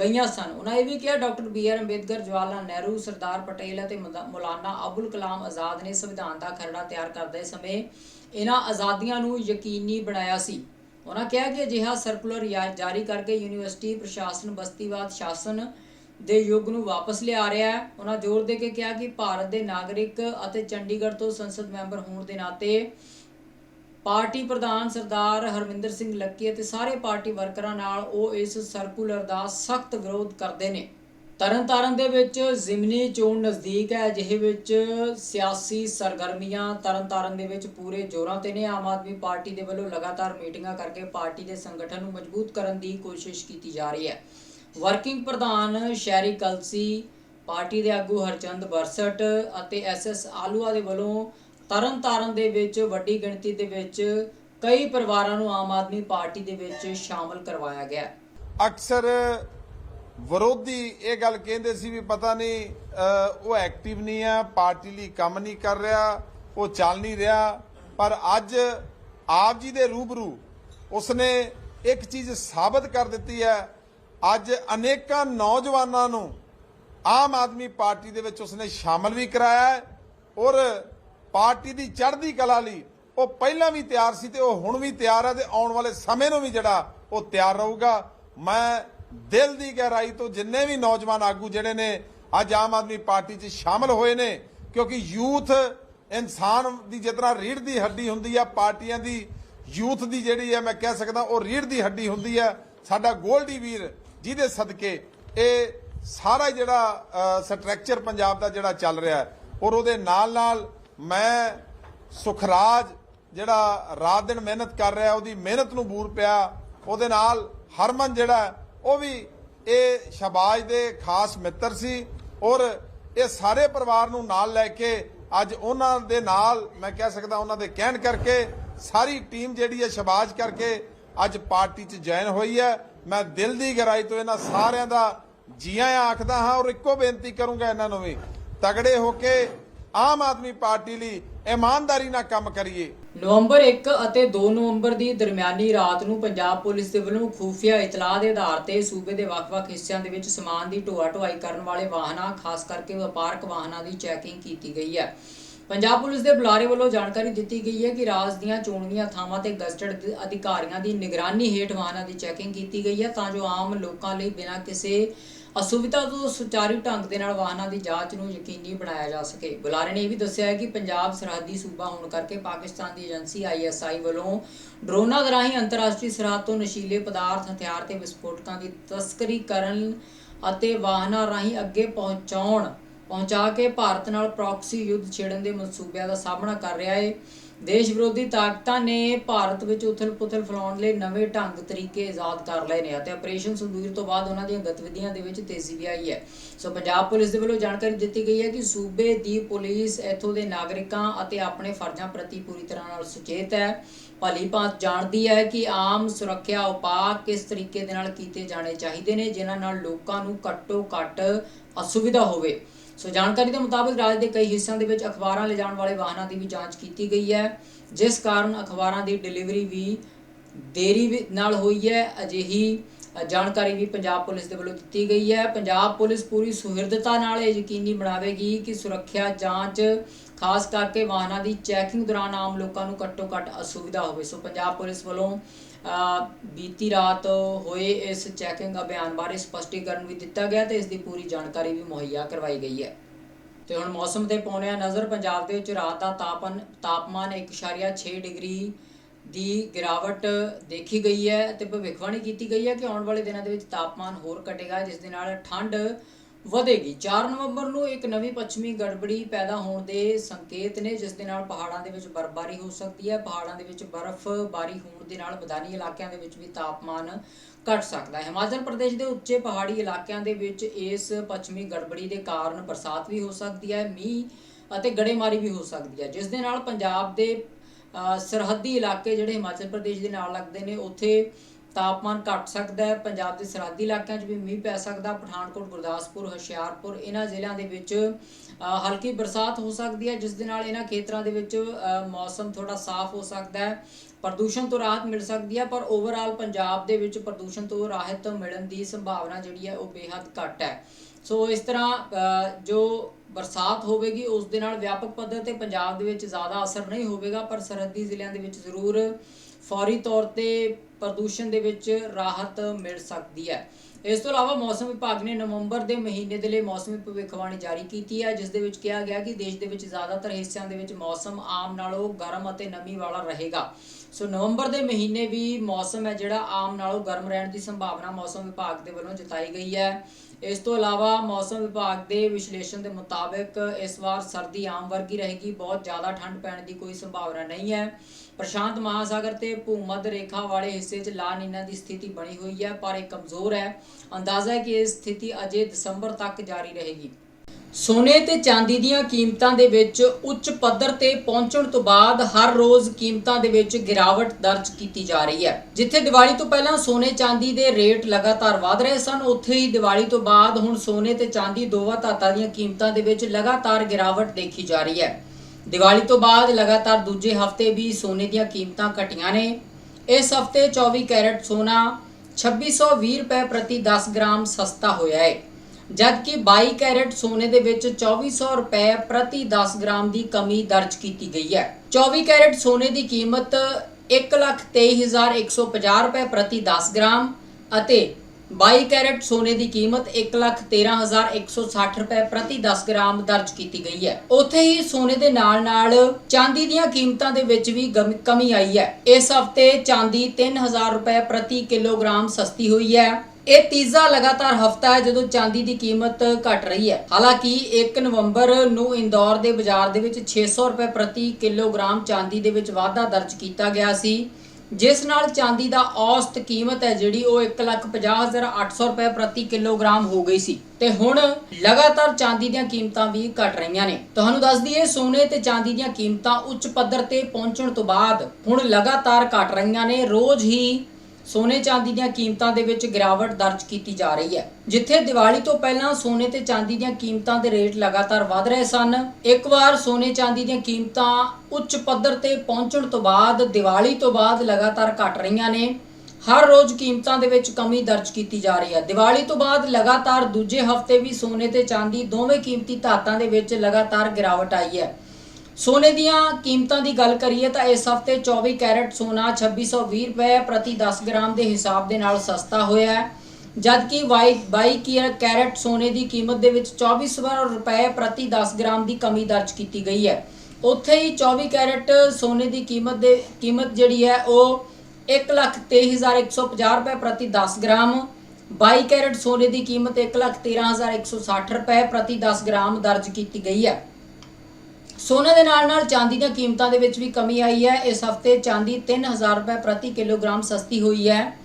ਗਈਆਂ ਸਨ। ਉਹਨਾਂ ਇਹ ਵੀ ਕਿਹਾ, doctor B R Ambedkar Jawahar Lal Nehru, Sardar Patel ਅਤੇ ਮੌਲਾ- ਮੌਲਾਨਾ ਅਬੁਲ ਕਲਾਮ ਆਜ਼ਾਦ ਨੇ ਸੰਵਿਧਾਨ ਦਾ ਖਰੜਾ ਤਿਆਰ ਕਰਦੇ ਸਮੇਂ ਇਹਨਾਂ ਆਜ਼ਾਦੀਆਂ ਨੂੰ ਯਕੀਨੀ ਬਣਾਇਆ ਸੀ। ਉਹਨਾਂ ਕਿਹਾ ਕਿ ਅਜਿਹਾ ਸਰਕੂਲਰ ਯਾ- ਜਾਰੀ ਕਰਕੇ ਯੂਨੀਵਰਸਿਟੀ ਪ੍ਰਸ਼ਾਸਨ, ਬਸਤੀਵਾਦ ਸ਼ਾਸਨ ਦੇ ਯੁੱਗ ਨੂੰ ਵਾਪਸ ਲਿਆ ਰਿਹਾ ਹੈ। ਉਹਨਾਂ ਜ਼ੋਰ ਦੇ ਕੇ ਕਿਹਾ ਕਿ ਭਾਰਤ ਦੇ ਨਾਗਰਿਕ ਅਤੇ ਚੰਡੀਗੜ੍ਹ ਤੋਂ ਸੰਸਦ ਮੈਂਬਰ ਹੋਣ ਦੇ ਨਾਤੇ ਪਾਰਟੀ ਪ੍ਰਧਾਨ ਸਰਦਾਰ ਹਰਵਿੰਦਰ ਸਿੰਘ ਲੱਕੀ ਅਤੇ ਸਾਰੇ ਪਾਰਟੀ ਵਰਕਰਾਂ ਨਾਲ ਉਹ ਇਸ ਸਰਕੂਲਰ ਦਾ ਸਖਤ ਵਿਰੋਧ ਕਰਦੇ ਨੇ। ਤਰਨਤਾਰਨ ਦੇ ਵਿੱਚ ਜ਼ਿਮਨੀ ਚੋਣ ਨਜ਼ਦੀਕ ਹੈ ਅਜਿਹੇ ਵਿੱਚ ਸਿਆਸੀ ਸਰਗਰਮੀਆਂ ਤਰਨਤਾਰਨ ਦੇ ਵਿੱਚ ਪੂਰੇ ਜ਼ੋਰਾਂ ਤੇ ਨੇ। ਆਮ ਆਦਮੀ ਪਾਰਟੀ ਦੇ ਵੱਲੋਂ ਲਗਾਤਾਰ ਮੀਟਿੰਗਾਂ ਕਰਕੇ ਪਾਰਟੀ ਦੇ ਸੰਗਠਨ ਨੂੰ ਮਜ਼ਬੂਤ ਕਰਨ ਦੀ ਕੋਸ਼ਿਸ਼ ਕੀਤੀ ਜਾ ਰਹੀ ਹੈ। ਵਰਕਿੰਗ ਪ੍ਰਧਾਨ ਸ਼ਹਿਰੀ ਕਲਸੀ, ਪਾਰਟੀ ਦੇ ਆਗੂ ਹਰਚੰਦ ਬਰਸਟ ਅਤੇ ਐਸਐਸ ਆਲੂਆ ਦੇ ਵੱਲੋਂ ਤਰਨਤਾਰਨ ਦੇ ਵਿੱਚ ਵੱਡੀ ਗਿਣਤੀ ਦੇ ਵਿੱਚ ਕਈ ਪਰਿਵਾਰਾਂ ਨੂੰ ਆਮ ਆਦਮੀ ਪਾਰਟੀ ਦੇ ਵਿੱਚ ਸ਼ਾਮਲ ਕਰਵਾਇਆ ਗਿਆ। ਅਕਸਰ ਵਿਰੋਧੀ ਇਹ ਗੱਲ ਕਹਿੰਦੇ ਸੀ ਵੀ ਪਤਾ ਨਹੀਂ ਉਹ ਐਕਟਿਵ ਨਹੀਂ ਆ, ਪਾਰਟੀ ਲਈ ਕੰਮ ਨਹੀਂ ਕਰ ਰਿਹਾ, ਉਹ ਚੱਲ ਨਹੀਂ ਰਿਹਾ। ਪਰ ਅੱਜ ਆਪ ਜੀ ਦੇ ਰੂਬਰੂ ਉਸਨੇ ਇੱਕ ਚੀਜ਼ ਸਾਬਤ ਕਰ ਦਿੱਤੀ ਹੈ। ਅੱਜ ਅਨੇਕਾਂ ਨੌਜਵਾਨਾਂ ਨੂੰ ਆਮ ਆਦਮੀ ਪਾਰਟੀ ਦੇ ਵਿੱਚ ਉਸਨੇ ਸ਼ਾਮਲ ਵੀ ਕਰਾਇਆ ਔਰ ਪਾਰਟੀ ਦੀ ਚੜ੍ਹਦੀ ਕਲਾ ਲਈ ਉਹ ਪਹਿਲਾਂ ਵੀ ਤਿਆਰ ਸੀ ਤੇ ਉਹ ਹੁਣ ਵੀ ਤਿਆਰ ਹੈ ਤੇ ਆਉਣ ਵਾਲੇ ਸਮੇਂ ਨੂੰ ਵੀ ਜਿਹੜਾ ਉਹ ਤਿਆਰ ਰਹੂਗਾ। ਮੈਂ ਦਿਲ ਦੀ ਗਹਿਰਾਈ ਤੋਂ ਜਿੰਨੇ ਵੀ ਨੌਜਵਾਨ ਆਗੂ ਜਿਹੜੇ ਨੇ, ਅੱਜ ਆਮ ਆਦਮੀ ਪਾਰਟੀ 'ਚ ਸ਼ਾਮਲ ਹੋਏ ਨੇ, ਕਿਉਂਕਿ ਯੂਥ ਇਨਸਾਨ ਦੀ ਜਿਸ ਤਰ੍ਹਾਂ ਰੀੜ ਦੀ ਹੱਡੀ ਹੁੰਦੀ ਆ, ਪਾਰਟੀਆਂ ਦੀ, ਯੂਥ ਦੀ ਜਿਹੜੀ ਹੈ ਮੈਂ ਕਹਿ ਸਕਦਾ ਉਹ ਰੀੜ ਦੀ ਹੱਡੀ ਹੁੰਦੀ ਹੈ ਸਾਡਾ ਗੋਲਡੀ ਵੀਰ ਜਿਹਦੇ ਸਦਕੇ ਇਹ ਸਾਰਾ ਜਿਹੜਾ ਸਟਰਕਚਰ ਪੰਜਾਬ ਦਾ ਜਿਹੜਾ ਚੱਲ ਰਿਹਾ ਔਰ ਉਹਦੇ ਨਾਲ ਨਾਲ ਮੈਂ ਸੁਖਰਾਜ ਜਿਹੜਾ ਰਾਤ ਦਿਨ ਮਿਹਨਤ ਕਰ ਰਿਹਾ, ਉਹਦੀ ਮਿਹਨਤ ਨੂੰ ਬੂਰ ਪਿਆ, ਉਹਦੇ ਨਾਲ ਹਰਮਨ ਜਿਹੜਾ ਉਹ ਵੀ ਇਹ ਸ਼ਬਾਜ ਦੇ ਖਾਸ ਮਿੱਤਰ ਸੀ ਔਰ ਇਹ ਸਾਰੇ ਪਰਿਵਾਰ ਨੂੰ ਨਾਲ ਲੈ ਕੇ ਅੱਜ ਉਹਨਾਂ ਦੇ ਨਾਲ, ਮੈਂ ਕਹਿ ਸਕਦਾ ਉਹਨਾਂ ਦੇ ਕਹਿਣ ਕਰਕੇ ਸਾਰੀ ਟੀਮ ਜਿਹੜੀ ਹੈ ਸ਼ਬਾਜ ਕਰਕੇ ਅੱਜ ਪਾਰਟੀ 'ਚ ਜੁਆਇਨ ਹੋਈ ਹੈ। ਮੈਂ ਦਿਲ ਦੀ ਗਹਿਰਾਈ ਤੋਂ ਇਹਨਾਂ ਸਾਰਿਆਂ ਦਾ ਜੀਆਂ ਆਖਦਾ ਹਾਂ ਔਰ ਇੱਕੋ ਬੇਨਤੀ ਕਰੂੰਗਾ ਇਹਨਾਂ ਨੂੰ ਵੀ ਤਗੜੇ ਹੋ ਕੇ ਆਮ ਆਦਮੀ ਪਾਰਟੀ ਲਈ ਇਮਾਨਦਾਰੀ ਨਾਲ ਕੰਮ ਕਰੀਏ। ਨਵੰਬਰ 1 ਅਤੇ 2 ਨਵੰਬਰ ਦੀ ਦਰਮਿਆਨੀ ਰਾਤ ਨੂੰ ਪੰਜਾਬ ਪੁਲਿਸ ਦੇ ਵੱਲੋਂ ਖੂਫੀਆ ਇਤਲਾਹ ਦੇ ਆਧਾਰ ਤੇ ਸੂਬੇ ਦੇ ਵੱਖ-ਵੱਖ ਹਿੱਸਿਆਂ ਦੇ ਵਿੱਚ ਸਮਾਨ ਦੀ ਢੋਆ ਢੁਆਈ ਕਰਨ ਵਾਲੇ ਵਾਹਨਾਂ, ਖਾਸ ਕਰਕੇ ਵਪਾਰਕ ਵਾਹਨਾਂ ਦੀ ਚੈਕਿੰਗ ਕੀਤੀ ਗਈ ਹੈ। ਪੰਜਾਬ ਪੁਲਿਸ ਦੇ ਬੁਲਾਰੇ ਵੱਲੋਂ ਜਾਣਕਾਰੀ ਦਿੱਤੀ ਗਈ ਹੈ ਕਿ ਰਾਜ ਦੀਆਂ ਚੋਣਵੀਆਂ ਥਾਵਾਂ ਤੇ ਗਜ਼ਟਡ ਅਧਿਕਾਰੀਆਂ ਦੀ ਨਿਗਰਾਨੀ ਹੇਠ ਵਾਹਨਾਂ ਦੀ ਚੈਕਿੰਗ ਕੀਤੀ ਗਈ ਹੈ ਤਾਂ ਜੋ ਆਮ ਲੋਕਾਂ ਲਈ ਬਿਨਾਂ ਕਿਸੇ ਅਸੁਵਿਧਾ ਤੋਂ ਸੁਚਾਰੂ ਢੰਗ ਦੇ ਨਾਲ ਵਾਹਨਾਂ ਦੀ ਜਾਂਚ ਨੂੰ ਯਕੀਨੀ ਬਣਾਇਆ ਜਾ ਸਕੇ। ਬੁਲਾਰੇ ਨੇ ਇਹ ਵੀ ਦੱਸਿਆ ਹੈ ਕਿ ਪੰਜਾਬ ਸਰਹੱਦੀ ਸੂਬਾ ਹੋਣ ਕਰਕੇ ਪਾਕਿਸਤਾਨ ਦੀ ਏਜੰਸੀ ਆਈਐਸਆਈ ਵੱਲੋਂ ਡਰੋਨਾਂ ਦੇ ਰਾਹੀਂ ਅੰਤਰਰਾਸ਼ਟਰੀ ਸਰਹੱਦ ਤੋਂ ਨਸ਼ੀਲੇ ਪਦਾਰਥ, ਹਥਿਆਰ ਤੇ ਵਿਸਫੋਟਕਾਂ ਦੀ ਤਸਕਰੀ ਕਰਨ ਅਤੇ ਵਾਹਨਾਂ ਰਾਹੀਂ ਅੱਗੇ ਪਹੁੰਚਾਉਣ, ਪਹੁੰਚਾ ਕੇ ਭਾਰਤ ਨਾਲ ਪ੍ਰੌਕਸੀ ਯੁੱਧ ਛੇੜਨ ਦੇ ਮਨਸੂਬਿਆਂ ਦਾ ਸਾਹਮਣਾ ਕਰ ਰਿਹਾ ਹੈ। ਦੇਸ਼ ਵਿਰੋਧੀ ਤਾਕਤਾਂ ਨੇ ਭਾਰਤ ਵਿੱਚ ਉਥਲ-ਪੁਥਲ ਫੈਲਾਉਣ ਲਈ ਨਵੇਂ ਢੰਗ ਤਰੀਕੇ ਇਜਾਦ ਕਰ ਲਏ ਨੇ ਅਤੇ ਆਪਰੇਸ਼ਨ ਸੰਦੂਰ ਤੋਂ ਬਾਅਦ ਉਹਨਾਂ ਦੀਆਂ ਗਤੀਵਿਧੀਆਂ ਦੇ ਵਿੱਚ ਤੇਜ਼ੀ ਵੀ ਆਈ ਹੈ। ਸੋ ਪੰਜਾਬ ਪੁਲਿਸ ਦੇ ਵੱਲੋਂ ਜਾਣਕਾਰੀ ਦਿੱਤੀ ਗਈ ਹੈ ਕਿ ਸੂਬੇ ਦੀ ਪੁਲਿਸ ਇੱਥੋਂ ਦੇ ਨਾਗਰਿਕਾਂ ਅਤੇ ਆਪਣੇ ਫਰਜ਼ਾਂ ਪ੍ਰਤੀ ਪੂਰੀ ਤਰ੍ਹਾਂ ਨਾਲ ਸੁਚੇਤ ਹੈ। ਭਲੀ ਭਾਂਤ ਜਾਣਦੀ ਹੈ ਕਿ ਆਮ ਸੁਰੱਖਿਆ ਉਪਾਅ ਕਿਸ ਤਰੀਕੇ ਦੇ ਨਾਲ ਕੀਤੇ ਜਾਣੇ ਚਾਹੀਦੇ ਨੇ, ਜਿਨ੍ਹਾਂ ਨਾਲ ਲੋਕਾਂ ਨੂੰ ਘੱਟੋ ਘੱਟ ਅਸੁਵਿਧਾ ਹੋਵੇ। ਸੋ ਜਾਣਕਾਰੀ ਦੇ ਮੁਤਾਬਕ ਰਾਜ ਦੇ ਕਈ ਹਿੱਸਿਆਂ ਦੇ ਵਿੱਚ ਅਖਬਾਰਾਂ ਲਿਜਾਣ ਵਾਲੇ ਵਾਹਨਾਂ ਦੀ ਵੀ ਜਾਂਚ ਕੀਤੀ ਗਈ ਹੈ, ਜਿਸ ਕਾਰਨ ਅਖਬਾਰਾਂ ਦੀ ਡਿਲੀਵਰੀ ਵੀ ਦੇਰੀ ਵੀ- ਨਾਲ ਹੋਈ ਹੈ। ਅਜਿਹੀ ਜਾਣਕਾਰੀ ਵੀ ਪੰਜਾਬ ਪੁਲਿਸ ਦੇ ਵੱਲੋਂ ਦਿੱਤੀ ਗਈ ਹੈ। ਪੰਜਾਬ ਪੁਲਿਸ ਪੂਰੀ ਸੁਹਿਰਦਤਾ ਨਾਲ ਇਹ ਯਕੀਨੀ ਬਣਾਵੇਗੀ ਕਿ ਸੁਰੱਖਿਆ ਜਾਂਚ, ਖਾਸ ਕਰਕੇ ਵਾਹਨਾਂ ਦੀ ਚੈਕਿੰਗ ਦੌਰਾਨ ਆਮ ਲੋਕਾਂ ਨੂੰ ਘੱਟੋ ਘੱਟ ਅਸੁਵਿਧਾ ਹੋਵੇ। ਸੋ ਪੰਜਾਬ ਪੁਲਿਸ ਵੱਲੋਂ ਬੀਤੀ ਰਾਤ ਹੋਏ ਇਸ ਚੈਕਿੰਗ ਅਭਿਆਨ ਬਾਰੇ ਸਪਸ਼ਟੀਕਰਨ ਵੀ ਦਿੱਤਾ ਗਿਆ ਤੇ ਇਸ ਦੀ ਪੂਰੀ ਜਾਣਕਾਰੀ ਵੀ ਮੁਹੱਈਆ ਕਰਵਾਈ ਗਈ ਹੈ। ਤੇ ਹੁਣ ਮੌਸਮ ਤੇ ਪਾਉਂਦੇ ਨਜ਼ਰ, ਪੰਜਾਬ ਦੇ ਵਿੱਚ ਰਾਤ ਦਾ ਤਾਪਨ, ਤਾਪਮਾਨ 1.6 ਡਿਗਰੀ ਦੀ ਗਿਰਾਵਟ ਦੇਖੀ ਗਈ ਹੈ ਤੇ ਭਵਿੱਖਬਾਣੀ ਕੀਤੀ ਗਈ ਹੈ ਕਿ ਆਉਣ ਵਾਲੇ ਦਿਨਾਂ ਦੇ ਵਿੱਚ ਤਾਪਮਾਨ ਹੋਰ ਘਟੇਗਾ, ਜਿਸ ਦੇ ਨਾਲ ਠੰਡ ਵਧੇਗੀ। 4 ਨਵੰਬਰ ਨੂੰ ਇੱਕ ਨਵੀਂ ਪੱਛਮੀ ਗੜਬੜੀ ਪੈਦਾ ਹੋਣ ਦੇ ਸੰਕੇਤ ਨੇ, ਜਿਸ ਦੇ ਨਾਲ ਪਹਾੜਾਂ ਦੇ ਵਿੱਚ ਬਰਫ਼ਬਾਰੀ ਹੋ ਸਕਦੀ ਹੈ। ਪਹਾੜਾਂ ਦੇ ਵਿੱਚ ਬਰਫ਼ਬਾਰੀ ਹੋਣ ਦੇ ਨਾਲ ਮੈਦਾਨੀ ਇਲਾਕਿਆਂ ਦੇ ਵਿੱਚ ਵੀ ਤਾਪਮਾਨ ਘਟ ਸਕਦਾ ਹੈ। ਹਿਮਾਚਲ ਪ੍ਰਦੇਸ਼ ਦੇ ਉੱਚੇ ਪਹਾੜੀ ਇਲਾਕਿਆਂ ਦੇ ਵਿੱਚ ਇਸ ਪੱਛਮੀ ਗੜਬੜੀ ਦੇ ਕਾਰਨ ਬਰਸਾਤ ਵੀ ਹੋ ਸਕਦੀ ਹੈ, ਮੀਂਹ ਅਤੇ ਗੜੇਮਾਰੀ ਵੀ ਹੋ ਸਕਦੀ ਹੈ। ਜਿਸ ਦੇ ਨਾਲ ਪੰਜਾਬ ਦੇ ਸਰਹੱਦੀ ਇਲਾਕੇ ਜਿਹੜੇ ਹਿਮਾਚਲ ਪ੍ਰਦੇਸ਼ ਦੇ ਨਾਲ ਲੱਗਦੇ ਨੇ, ਉੱਥੇ ਤਾਪਮਾਨ ਘਟ ਸਕਦਾ ਹੈ। ਪੰਜਾਬ ਦੇ ਸਰਹੱਦੀ ਇਲਾਕਿਆਂ 'ਚ ਵੀ ਮੀਂਹ ਪੈ ਸਕਦਾ। ਪਠਾਨਕੋਟ, ਗੁਰਦਾਸਪੁਰ, ਹੁਸ਼ਿਆਰਪੁਰ ਇਹਨਾਂ ਜ਼ਿਲ੍ਹਿਆਂ ਦੇ ਵਿੱਚ ਹਲਕੀ ਬਰਸਾਤ ਹੋ ਸਕਦੀ ਹੈ, ਜਿਸ ਦੇ ਨਾਲ ਇਹਨਾਂ ਖੇਤਰਾਂ ਦੇ ਵਿੱਚ ਮੌਸਮ ਥੋੜਾ ਸਾਫ਼ ਹੋ ਸਕਦਾ ਹੈ। ਪ੍ਰਦੂਸ਼ਣ ਤੋਂ ਰਾਹਤ ਮਿਲ ਸਕਦੀ ਹੈ, ਪਰ ਓਵਰਆਲ ਪੰਜਾਬ ਦੇ ਵਿੱਚ ਪ੍ਰਦੂਸ਼ਣ ਤੋਂ ਰਾਹਤ ਮਿਲਣ ਦੀ ਸੰਭਾਵਨਾ ਜਿਹੜੀ ਹੈ ਉਹ ਬੇਹੱਦ ਘੱਟ ਹੈ। ਸੋ ਇਸ ਤਰ੍ਹਾਂ ਜੋ ਬਰਸਾਤ ਹੋਵੇਗੀ, ਉਸ ਦੇ ਨਾਲ ਵਿਆਪਕ ਪੱਧਰ ਤੇ ਪੰਜਾਬ ਦੇ ਵਿੱਚ ਜ਼ਿਆਦਾ ਅਸਰ ਨਹੀਂ ਹੋਵੇਗਾ, ਪਰ ਸਰਹੱਦੀ ਜ਼ਿਲ੍ਹਿਆਂ ਦੇ ਵਿੱਚ ਜ਼ਰੂਰ ਫੌਰੀ ਤੌਰ ਤੇ ਪ੍ਰਦੂਸ਼ਣ ਦੇ ਵਿੱਚ ਰਾਹਤ ਮਿਲ ਸਕਦੀ ਹੈ। ਇਸ ਤੋਂ ਇਲਾਵਾ ਮੌਸਮ ਵਿਭਾਗ ਨੇ ਨਵੰਬਰ ਦੇ ਮਹੀਨੇ ਦੇ ਲਈ ਮੌਸਮੀ ਭਵਿੱਖਬਾਣੀ ਜਾਰੀ ਕੀਤੀ ਹੈ, ਜਿਸ ਦੇ ਵਿੱਚ ਕਿਹਾ ਗਿਆ ਕਿ ਦੇਸ਼ ਦੇ ਵਿੱਚ ਜ਼ਿਆਦਾਤਰ ਹਿੱਸਿਆਂ ਦੇ ਵਿੱਚ ਮੌਸਮ ਆਮ ਨਾਲੋਂ ਗਰਮ ਅਤੇ ਨਮੀ ਵਾਲਾ ਰਹੇਗਾ। ਸੋ ਨਵੰਬਰ ਦੇ ਮਹੀਨੇ ਵੀ ਮੌਸਮ ਹੈ ਜਿਹੜਾ ਆਮ ਨਾਲੋਂ ਗਰਮ ਰਹਿਣ ਦੀ ਸੰਭਾਵਨਾ ਮੌਸਮ ਵਿਭਾਗ ਦੇ ਵੱਲੋਂ ਜਤਾਈ ਗਈ ਹੈ। ਇਸ ਤੋਂ ਇਲਾਵਾ ਮੌਸਮ ਵਿਭਾਗ ਦੇ ਵਿਸ਼ਲੇਸ਼ਣ ਦੇ ਮੁਤਾਬਕ ਇਸ ਵਾਰ ਸਰਦੀ ਆਮ ਵਰਗੀ ਰਹੇਗੀ, ਬਹੁਤ ਜ਼ਿਆਦਾ ਠੰਡ ਪੈਣ ਦੀ ਕੋਈ ਸੰਭਾਵਨਾ ਨਹੀਂ ਹੈ। ਪ੍ਰਸ਼ਾਂਤ ਮਹਾਸਾਗਰ ਤੇ ਭੂਮੱਧ ਰੇਖਾ ਵਾਲੇ ਹਿੱਸੇ 'ਚ ਲਾ ਨੀਨਾ ਦੀ ਸਥਿਤੀ ਬਣੀ ਹੋਈ ਹੈ, ਪਰ ਇਹ ਕਮਜ਼ੋਰ ਹੈ। ਅੰਦਾਜ਼ਾ ਹੈ ਕਿ ਇਹ ਸਥਿਤੀ ਅਜੇ ਦਸੰਬਰ ਤੱਕ ਜਾਰੀ ਰਹੇਗੀ। ਸੋਨੇ ਤੇ ਚਾਂਦੀ ਦੀਆਂ ਕੀਮਤਾਂ ਦੇ ਵਿੱਚ ਉੱਚ ਪੱਧਰ ਤੇ ਪਹੁੰਚਣ ਤੋਂ ਬਾਅਦ ਹਰ ਰੋਜ਼ ਕੀਮਤਾਂ ਦੇ ਵਿੱਚ ਗਿਰਾਵਟ ਦਰਜ ਕੀਤੀ ਜਾ ਰਹੀ ਹੈ। ਜਿੱਥੇ ਦੀਵਾਲੀ ਤੋਂ ਪਹਿਲਾਂ ਸੋਨੇ ਚਾਂਦੀ ਦੇ ਰੇਟ ਲਗਾਤਾਰ ਵਧ ਰਹੇ ਸਨ, ਉੱਥੇ ਹੀ ਦੀਵਾਲੀ ਤੋਂ ਬਾਅਦ ਹੁਣ ਸੋਨੇ ਤੇ ਚਾਂਦੀ ਦੋਵਾਂ ਧਾਤਾਂ ਦੀਆਂ ਕੀਮਤਾਂ ਦੇ ਵਿੱਚ ਲਗਾਤਾਰ ਗਿਰਾਵਟ ਦੇਖੀ ਜਾ ਰਹੀ ਹੈ। ਦੀਵਾਲੀ ਤੋਂ ਬਾਅਦ ਲਗਾਤਾਰ ਦੂਜੇ ਹਫ਼ਤੇ ਵੀ ਸੋਨੇ ਦੀਆਂ ਕੀਮਤਾਂ ਘਟੀਆਂ ਨੇ। ਇਸ ਹਫ਼ਤੇ 24 ਕੈਰਟ ਸੋਨਾ 2620 ਰੁਪਏ ਪ੍ਰਤੀ 10 ਗ੍ਰਾਮ ਸਸਤਾ ਹੋਇਆ ਹੈ। ਜਦਕਿ 22 ਕੈਰਟ ਸੋਨੇ ਦੇ ਵਿੱਚ 2400 ਰੁਪਏ ਪ੍ਰਤੀ 10 ਗ੍ਰਾਮ ਦੀ ਕਮੀ ਦਰਜ ਕੀਤੀ ਗਈ ਹੈ। 24 ਕੈਰਟ ਸੋਨੇ ਦੀ ਕੀਮਤ 123150 ਰੁਪਏ ਪ੍ਰਤੀ 10 ਗ੍ਰਾਮ ਅਤੇ 22 ਕੈਰਟ ਸੋਨੇ ਦੀ ਕੀਮਤ 113160 ਰੁਪਏ ਪ੍ਰਤੀ 10 ਗ੍ਰਾਮ ਦਰਜ ਕੀਤੀ ਗਈ ਹੈ। ਉੱਥੇ ਹੀ ਸੋਨੇ ਦੇ ਨਾਲ-ਨਾਲ ਚਾਂਦੀ ਦੀਆਂ ਕੀਮਤਾਂ ਦੇ ਵਿੱਚ ਵੀ ਗਮ- ਕਮੀ ਆਈ ਹੈ। ਇਸ ਹਫ਼ਤੇ ਚਾਂਦੀ 3000 ਰੁਪਏ ਪ੍ਰਤੀ ਕਿਲੋਗ੍ਰਾਮ ਸਸਤੀ ਹੋਈ ਹੈ। ਇਹ ਤੀਜਾ ਲਗਾਤਾਰ ਹਫਤਾ ਹੈ ਜਦੋਂ ਚਾਂਦੀ ਦੀ ਕੀਮਤ ਘਟ ਰਹੀ ਹੈ। ਹਾਲਾਂਕਿ 1 ਨਵੰਬਰ ਨੂੰ ਇੰਦੌਰ ਦੇ ਬਾਜ਼ਾਰ ਦੇ ਵਿੱਚ 600 ਰੁਪਏ ਪ੍ਰਤੀ ਕਿਲੋਗ੍ਰਾਮ ਚਾਂਦੀ ਦੇ ਵਿੱਚ ਵਾਧਾ ਦਰਜ ਕੀਤਾ ਗਿਆ ਸੀ, ਜਿਸ ਨਾਲ ਚਾਂਦੀ ਦਾ ਔਸਤ ਕੀਮਤ ਹੈ ਜਿਹੜੀ ਉਹ 150800 ਰੁਪਏ ਪ੍ਰਤੀ ਕਿਲੋਗ੍ਰਾਮ ਹੋ ਗਈ ਸੀ। ਤੇ ਹੁਣ ਲਗਾਤਾਰ ਚਾਂਦੀ ਦੀਆਂ ਕੀਮਤਾਂ ਵੀ ਘਟ ਰਹੀਆਂ ਨੇ। ਤੁਹਾਨੂੰ ਦੱਸ ਦਈਏ, ਸੋਨੇ ਤੇ ਚਾਂਦੀ ਦੀਆਂ ਕੀਮਤਾਂ ਉੱਚ ਪੱਧਰ ਤੇ ਪਹੁੰਚਣ ਤੋਂ ਬਾਅਦ ਹੁਣ ਲਗਾਤਾਰ ਘਟ ਰਹੀਆਂ ਨੇ। ਰੋਜ਼ ਹੀ ਸੋਨੇ ਚਾਂਦੀ ਦੀਆਂ ਕੀਮਤਾਂ ਦੇ ਵਿੱਚ ਗਿਰਾਵਟ ਦਰਜ ਕੀਤੀ ਜਾ ਰਹੀ ਹੈ। ਜਿੱਥੇ ਦੀਵਾਲੀ ਤੋਂ ਪਹਿਲਾਂ ਸੋਨੇ ਤੇ ਚਾਂਦੀ ਦੀਆਂ ਕੀਮਤਾਂ ਦੇ ਰੇਟ ਲਗਾਤਾਰ ਵਧ ਰਹੇ ਸਨ, ਇੱਕ ਵਾਰ ਸੋਨੇ ਚਾਂਦੀ ਦੀਆਂ ਕੀਮਤਾਂ ਉੱਚ ਪੱਧਰ ਤੇ ਪਹੁੰਚਣ ਤੋਂ ਬਾਅਦ ਦੀਵਾਲੀ ਤੋਂ ਬਾਅਦ ਲਗਾਤਾਰ ਘਟ ਰਹੀਆਂ ਨੇ। ਹਰ ਰੋਜ਼ ਕੀਮਤਾਂ ਦੇ ਵਿੱਚ ਕਮੀ ਦਰਜ ਕੀਤੀ ਜਾ ਰਹੀ ਹੈ। ਦੀਵਾਲੀ ਤੋਂ ਬਾਅਦ ਲਗਾਤਾਰ ਦੂਜੇ ਹਫ਼ਤੇ ਵੀ ਸੋਨੇ ਤੇ ਚਾਂਦੀ ਦੋਵੇਂ ਕੀਮਤੀ ਧਾਤਾਂ ਦੇ ਵਿੱਚ ਲਗਾਤਾਰ ਗਿਰਾਵਟ ਆਈ ਹੈ। ਸੋਨੇ ਦੀਆਂ ਕੀਮਤਾਂ ਦੀ ਗੱਲ ਕਰੀਏ ਤਾਂ ਇਸ ਹਫ਼ਤੇ 24 ਕੈਰਟ ਸੋਨਾ 2620 ਰੁਪਏ ਪ੍ਰਤੀ 10 ਗ੍ਰਾਮ ਦੇ ਹਿਸਾਬ ਦੇ ਨਾਲ ਸਸਤਾ ਹੋਇਆ ਹੈ। ਜਦਕਿ 22 ਕੀ- ਕੈਰਟ ਸੋਨੇ ਦੀ ਕੀਮਤ ਦੇ ਵਿੱਚ 2400 ਰੁਪਏ ਪ੍ਰਤੀ 10 ਗ੍ਰਾਮ ਦੀ ਕਮੀ ਦਰਜ ਕੀਤੀ ਗਈ ਹੈ। ਉੱਥੇ ਹੀ 24 ਕੈਰਟ ਸੋਨੇ ਦੀ ਕੀਮਤ ਦੇ ਕੀਮਤ ਜਿਹੜੀ ਹੈ ਉਹ 113150 ਰੁਪਏ ਪ੍ਰਤੀ 10 ਗ੍ਰਾਮ 22 ਕੈਰਟ ਸੋਨੇ ਦੀ ਕੀਮਤ 113160 ਰੁਪਏ ਪ੍ਰਤੀ 10 ਗ੍ਰਾਮ ਦਰਜ ਕੀਤੀ ਗਈ ਹੈ। ਸੋਨੇ ਦੇ ਨਾਲ ਨਾਲ ਚਾਂਦੀ ਦੀਆਂ ਕੀਮਤਾਂ ਦੇ ਵਿੱਚ ਵੀ ਕਮੀ ਆਈ ਹੈ। ਇਸ ਹਫ਼ਤੇ ਚਾਂਦੀ 3000 ਰੁਪਏ ਪ੍ਰਤੀ ਕਿਲੋਗ੍ਰਾਮ ਸਸਤੀ ਹੋਈ ਹੈ।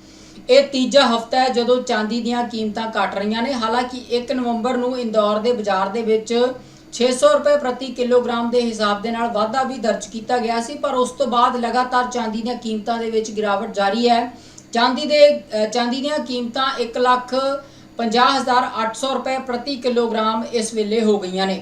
ਇਹ ਤੀਜਾ ਹਫਤਾ ਹੈ ਜਦੋਂ ਚਾਂਦੀ ਦੀਆਂ ਕੀਮਤਾਂ ਘਟ ਰਹੀਆਂ ਨੇ। ਹਾਲਾਂਕਿ 1 ਨਵੰਬਰ ਨੂੰ ਇੰਦੌਰ ਦੇ ਬਾਜ਼ਾਰ ਦੇ ਵਿੱਚ 600 ਰੁਪਏ ਪ੍ਰਤੀ ਕਿਲੋਗ੍ਰਾਮ ਦੇ ਹਿਸਾਬ ਦੇ ਨਾਲ ਵਾਧਾ ਵੀ ਦਰਜ ਕੀਤਾ ਗਿਆ ਸੀ, ਪਰ ਉਸ ਤੋਂ ਬਾਅਦ ਲਗਾਤਾਰ ਚਾਂਦੀ ਦੀਆਂ ਕੀਮਤਾਂ ਦੇ ਵਿੱਚ ਗਿਰਾਵਟ ਜਾਰੀ ਹੈ। ਚਾਂਦੀ ਦੇ ਚਾਂਦੀ ਦੀਆਂ ਕੀਮਤਾਂ 1 ਲੱਖ 50800 ਰੁਪਏ ਪ੍ਰਤੀ ਕਿਲੋਗ੍ਰਾਮ ਇਸ ਵੇਲੇ ਹੋ ਗਈਆਂ ਨੇ।